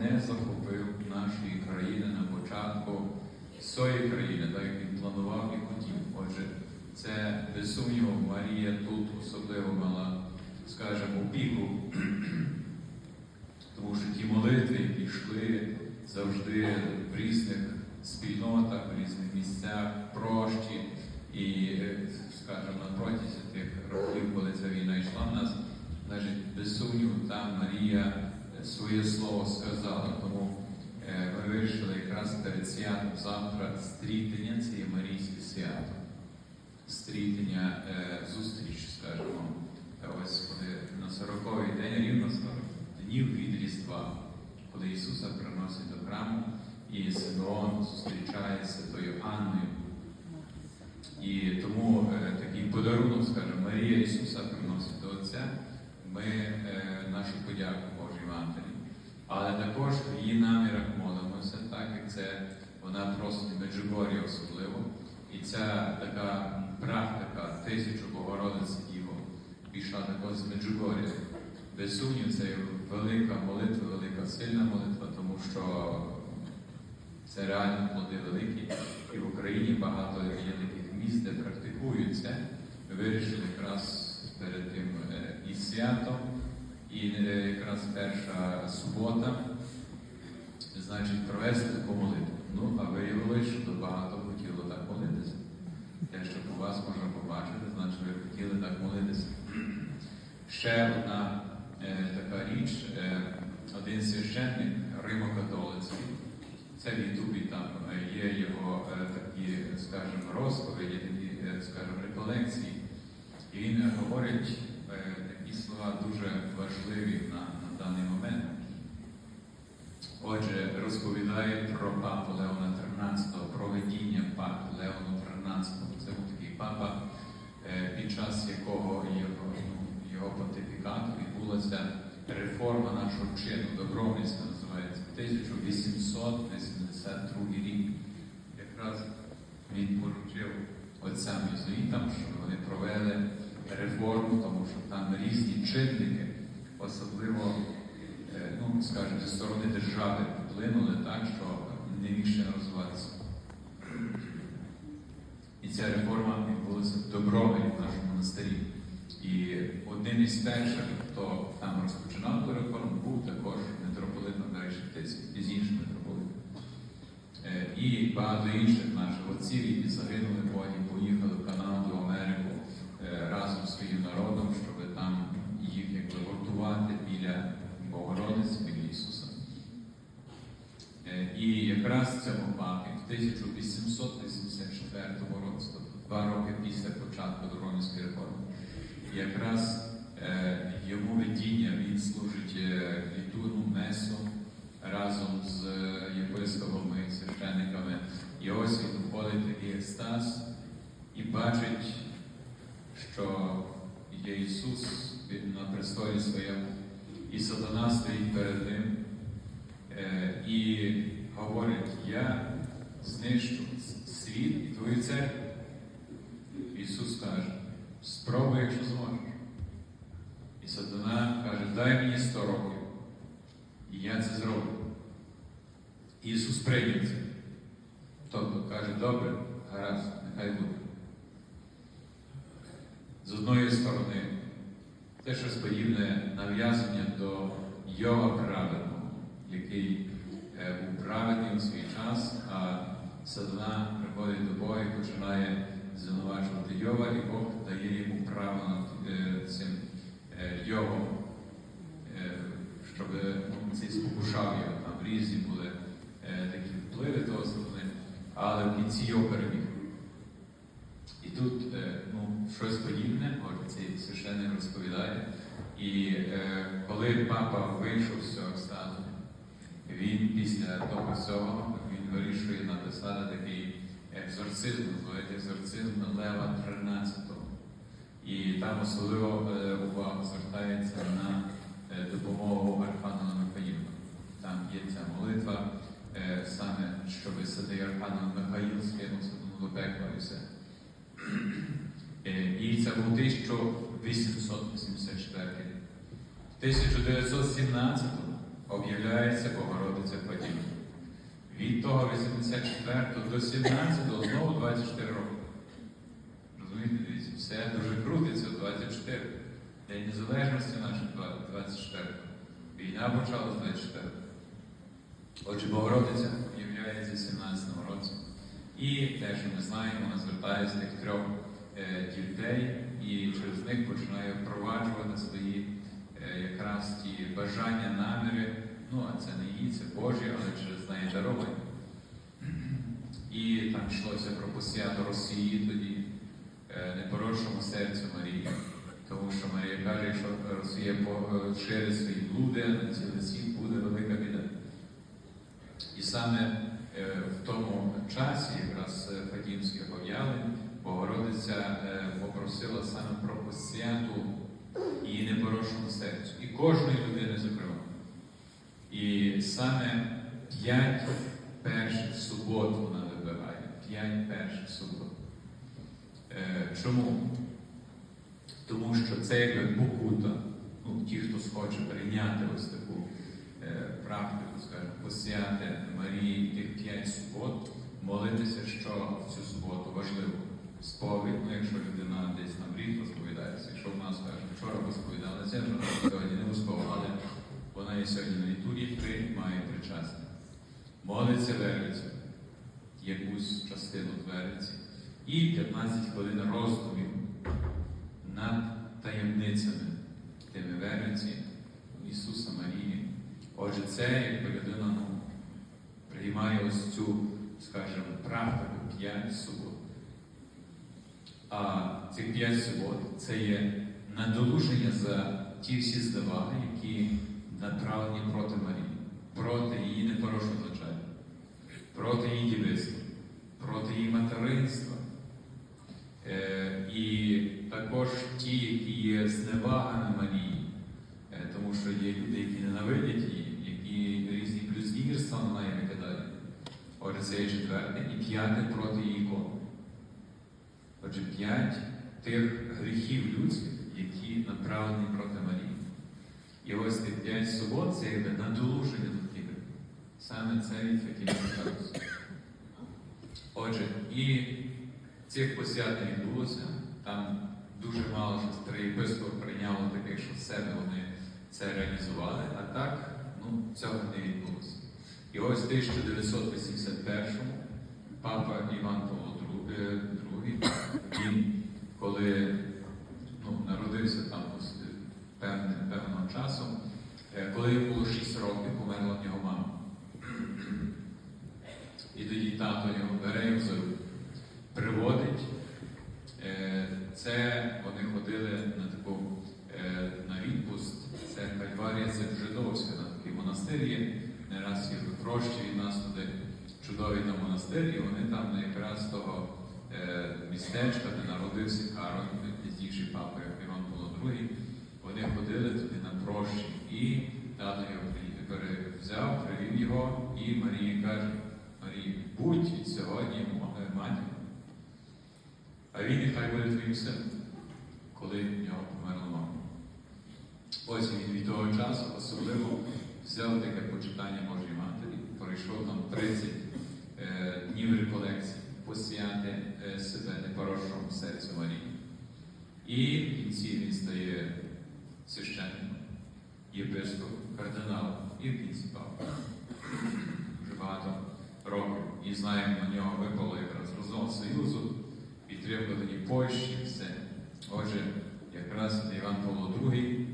не захопив нашої країни на початку своєї країни, так як він планував і хотів. Отже, це без сумніву Марія тут особливо мала, скажімо, опіку, тому що ті молитви, які йшли завжди в різних спільнотах, в різних місцях, прощі, і, скажімо, на протязі тих років, коли ця війна йшла в нас, значить, без сумніву, там Марія своє слово сказала. Тому е, ми вирішили якраз перед святом завтра стрітення цієї Марійське свято, стрітення, е, зустріч, скажімо, ось коли на 40-й день, рівно 40 днів від Різдва, коли Ісуса приносять до храму, і Симеон зустрічається з Святою Анною. І тому е, такий подарунок, скажімо, Марія Ісуса приносить до Отця. Ми е, нашу подяку Матері. Але також в її намірах молимося, так як це вона просить Меджугорі особливо. І ця така практика тисячу Богородиці Діво пішла також з Меджугор'я. Без сумнів, це велика молитва, велика сильна молитва, тому що це реально плоди великі. І в Україні багато є таких місць, де практикуються. Ми вирішили якраз перед тим е, і святом, і е, якраз перша субота, значить, провести таку молитву. Ну, а виявилося, що багато хотіло так молитися. Те, що у вас можна побачити, значить ви хотіли так молитися. Ще одна е, така річ, е, один священник Римо-католицький, це в Ютубі там е, є його е, такі, скажімо, розповіді, такі, е, скажімо, реколекції. І він говорить е, слова дуже важливі на, на даний момент. Отже, розповідає про папу Леона XIII, про видіння папи Леону XIII. Це був такий папа, е, під час якого його, ну, його понтифікату відбулася реформа нашого чину, Добровольська називається, 1882 рік. Якраз він поручив отцям єзуїтам, щоб вони провели реформу, тому що там різні чинники, особливо, е, ну, скажімо, зі сторони держави вплинули так, що не міг ще розвиватися. І ця реформа відбулася в в нашому монастирі. І один із перших, хто там розпочинав ту реформу, був також митрополит Макарій Шептицький, пізніше митрополит. Е, І багато інших наших отців, які загинули потім, поїхали в Канаду, Америку е, разом з своїм народом, щоб там їх якби гуртувати біля Богородиці, біля Ісуса. Е, І якраз цьому папі в 1884 році, тобто два роки після початку Доронівської реформи, якраз е, йому видіння він служить е, літурну месу разом з єпископами священниками. І ось він входить такий екстаз і бачить, що є Ісус він на престолі своєму, і сатана стоїть перед ним е, і говорить: Я знищу світ і твою церкву. Ісус каже, спробуй, якщо зможеш. І сатана каже, дай мені 100 років, і я це зроблю. Ісус прийняв це. Тобто каже, добре, гаразд, нехай буде. З одної сторони, це щось подібне нав'язання до Йова праведного, який е, був праведний у свій час, а сатана приходить до Бога і починає звинувачувати Йова, і Бог дає йому право над е, цим е, Йовом, щоб цей спокушав його. Там різні були такі впливи того сатани, але в кінці його переміг. І тут ну, щось подібне, священник розповідає. І е, коли папа вийшов з цього стану, він після того всього він вирішує написати такий екзорцизм, називається екзорцизм Лева 13. І там особливо е, увага звертається на е, допомогу Архангела Михаїла. Там є ця молитва, е, саме що святий Архангел Михаїл скинувся до пекла і все. Е, і це був те, що 884. В 1917 об'являється Богородиця Падіння. Від того 84 до 17 знову 24 роки. Розумієте, дивіться, все дуже крутиться 24. День Незалежності нашої 24. Війна почалася 24. Отже, Богородиця об'являється в 17 році. І те, що ми знаємо, вона звертається тих трьох дітей і через них починає впроваджувати свої е, якраз ті бажання, наміри. Ну, а це не її, це Божі, але через неї даровані. І там йшлося про посвяту Росії тоді, е, непорочному серцю Марії. Тому що Марія каже, якщо Росія ширить свої блуди, на цілий світ буде велика біда. І саме е, в тому часі, якраз е, Фатімських об'явлень, Богородиця попросила саме про посвяту її непорочному серцю. І кожної людини зокрема. І саме п'ять перших субот вона вибирає. П'ять перших субот. Е, Чому? Тому що це якби покута. Ну, ті, хто схоче прийняти ось таку е, практику, скажімо, посвяти Марії тих п'ять субот, молитися, що в цю суботу важливо. Сповідь, ну якщо людина десь на брід розповідається, якщо в нас каже, вчора розповідалася, сьогодні не але вона і сьогодні на літургії приймає причастя. Молиться вервицю, якусь частину твериці, і 15 хвилин роздумів над таємницями тими вервиці Ісуса Марії. Отже, це якби людина ну, приймає ось цю, скажімо, практику п'ять субот. А цих п'ять субот це є надолуження за ті всі здавали, які направлені проти Марії, проти її непорочного зачаття, проти її дівицтва, проти її материнства. Е, і також ті, які є зневагами Марії, Е, тому що є люди, які ненавидять її, які різні блюзнірства на неї викидають. Отже, це є четверте. І п'яте проти її ікон. Отже, п'ять тих гріхів людських, які направлені проти Марії. І ось тих п'ять субот це якби надолуження до тих. Саме це від Фатімського. Отже, і цих посвят не відбулося. Там дуже мало єпископи прийняло таких, що в себе вони це реалізували, а так ну, цього не відбулося. І ось в 1981-му папа Іван Павло II, він, коли ну, народився там певним, певного часу, е, коли йому було 6 років, померла в нього мама. І тоді тато його бере за приводить. Е, Це вони ходили на таку е, на відпуст. Це Кальварія Зевжидовська, на такий монастир є. Не раз є прощі від нас туди чудовий там монастир, і вони там якраз того містечка, де народився Кароль, пізніший папа Іван Павло II, вони ходили туди на прощі. І тато його перевзяв, привів його, і Марія каже, Марія, будь від сьогодні матір. А він нехай буде твоїм сином, коли в нього померла мама. Ось він від того часу особливо взяв таке почитання Божої Матері, пройшов там 30 е, днів реколекцій, посвяти е, себе непорочному серцю Марії. І в кінці він стає священником, єпископ, кардиналом, і в кінці папа. Дуже багато років. І знаємо, на нього випало якраз розлом Союзу, підтримка тоді Польщі, все. Отже, якраз Іван Павло II,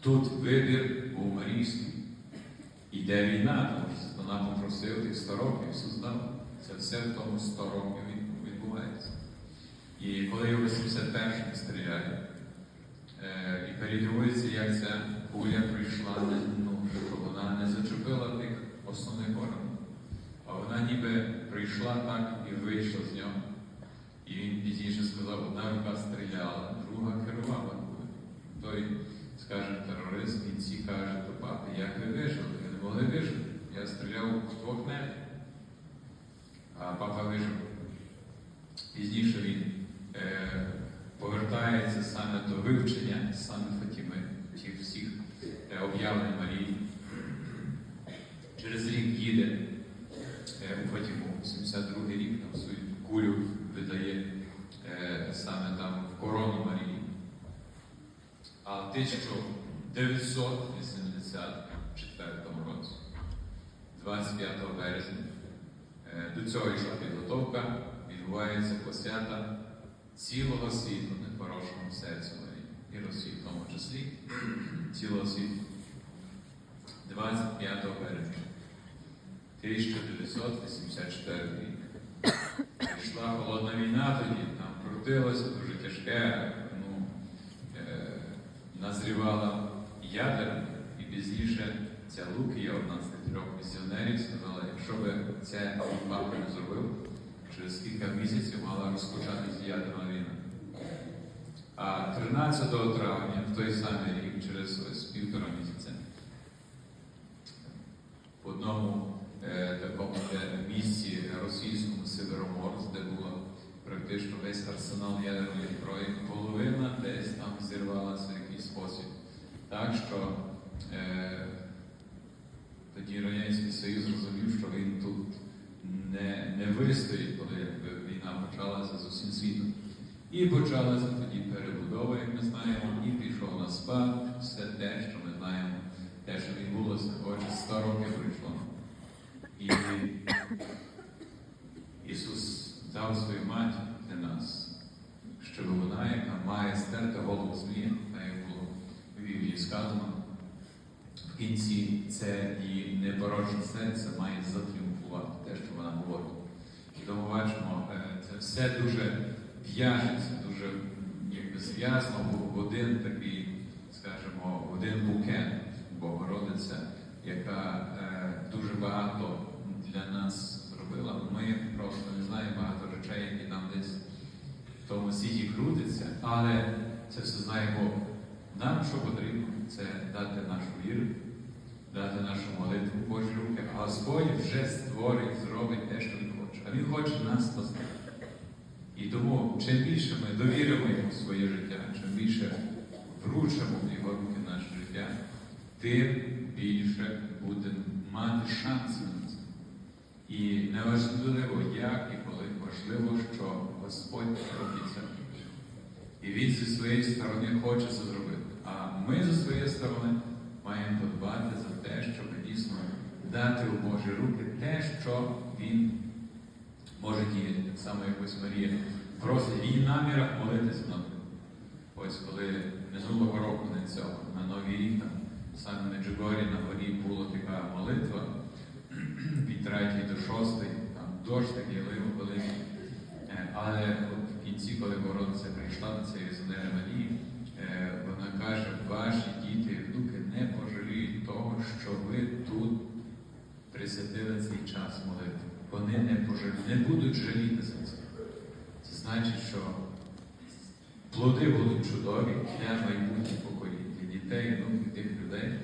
тут вибір був Марійський. Іде війна, вона попросив тих 100 років, Ісус дав. Це все в тому 100 років відбувається. І коли його 81 стріляє, е, і передивується, як ця куля прийшла, ну, що вона не зачепила тих основних органів. А вона ніби прийшла так і вийшла з нього. І він пізніше сказав, одна рука стріляла, друга керувала. Той, скаже, терорист в кінці каже до папи, як ви вижили? Ви не могли вижити. Я стріляв з двох метрів. Папа вижив. Пізніше він е, повертається саме до вивчення саме Фатіми, тих всіх е, об'явлень Марії. Через рік їде е, у Фатіму, 72-й рік там свою кулю видає саме там в корону Марії. А в 1984 році, 25 березня, цього йшла підготовка, відбувається посвята цілого світу, непорочному серцю Марії, і Росії в тому числі, цілого світу. 25 березня 1984 рік. Пішла холодна війна тоді, там крутилося дуже тяжке, ну, е, назрівала ядерна, і пізніше ця Лукія, одна з тих трьох місіонерів, сказала, якщо би це папа не зробив, через кілька місяців мала розпочатися ядерна війна. А 13 травня, в той самий рік, через ось півтора місяця, в одному е, такому місці російському Североморськ, де було практично весь арсенал ядерної зброї, половина десь там зірвалася в якийсь спосіб. Так що е, тоді Радянський Союз розумів, що він тут не, не вистоїть, коли війна почалася з усім світом. І почалася тоді перебудова, як ми знаємо, і пішов на спад все те, що ми знаємо, те, що відбулося, отже, 100 років пройшло. І Ісус дав свою матір для нас, щоб вона, яка має стерти голову змія, та як було в Біблії сказано, в кінці це її серце має затріумфувати те, що вона говорить. І тому бачимо, е, це все дуже в'яжеться, дуже якби зв'язано в один такий, скажімо, в один букет Богородиця, яка е, дуже багато для нас зробила. Ми просто не знаємо багато речей, які нам десь в тому світі крутиться, але це все знає Бог. Нам що потрібно, це дати нашу віру, дати нашу молитву Божі руки, а Господь вже створить, зробить те, що Він хоче. А Він хоче нас спасти. І тому, чим більше ми довіримо йому своє життя, чим більше вручимо в його руки наше життя, тим більше будемо мати шанси на це. І неважливо, як і коли, важливо, що Господь робиться. І Він зі своєї сторони хоче це зробити. А ми зі своєї сторони маємо подбати за те, щоб дійсно дати у Божі руки те, що Він може діяти. Так само, як ось Марія просить в її намірах молитися вона. Ось коли минулого року на цього, на Новий рік, там, саме на Меджугорі на горі була така молитва від 3 до 6, там дощ такий лив великий. Е, Але от в кінці, коли Богородиця прийшла до цієї Зонери Марії, е, вона каже, ваші діти і внуки не пожаліють що ви тут присвятили цей час молитви. Вони не пожаліють, не будуть жаліти за це. Це значить, що плоди будуть чудові для майбутніх поколінь, для дітей, ну, тих людей,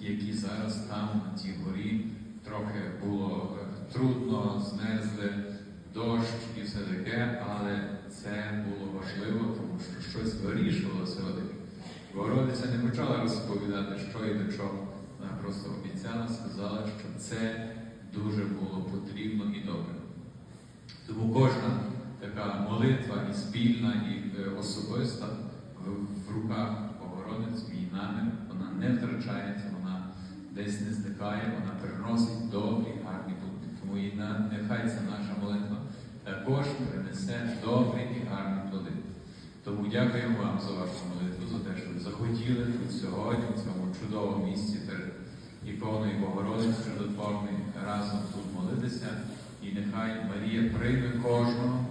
які зараз там, на цій горі, трохи було е, трудно, змерзли, дощ і все таке, але це було важливо, тому що щось вирішувалося велике. Богородиця не почала розповідати, що і до чого. Вона просто обіцяла, сказала, що це дуже було потрібно і добре. Тому кожна така молитва і спільна, і е, особиста в, руках Богородиць, її намір, вона не втрачається, вона десь не зникає, вона приносить добрі, гарні плоди. Тому і нехай ця наша молитва також принесе добрі і гарні плоди. Тому дякуємо вам за вашу молитву, за те, що ви захотіли тут сьогодні, в цьому чудовому місці перед іконою Богородиці Чудотворної разом тут молитися. І нехай Марія прийме кожного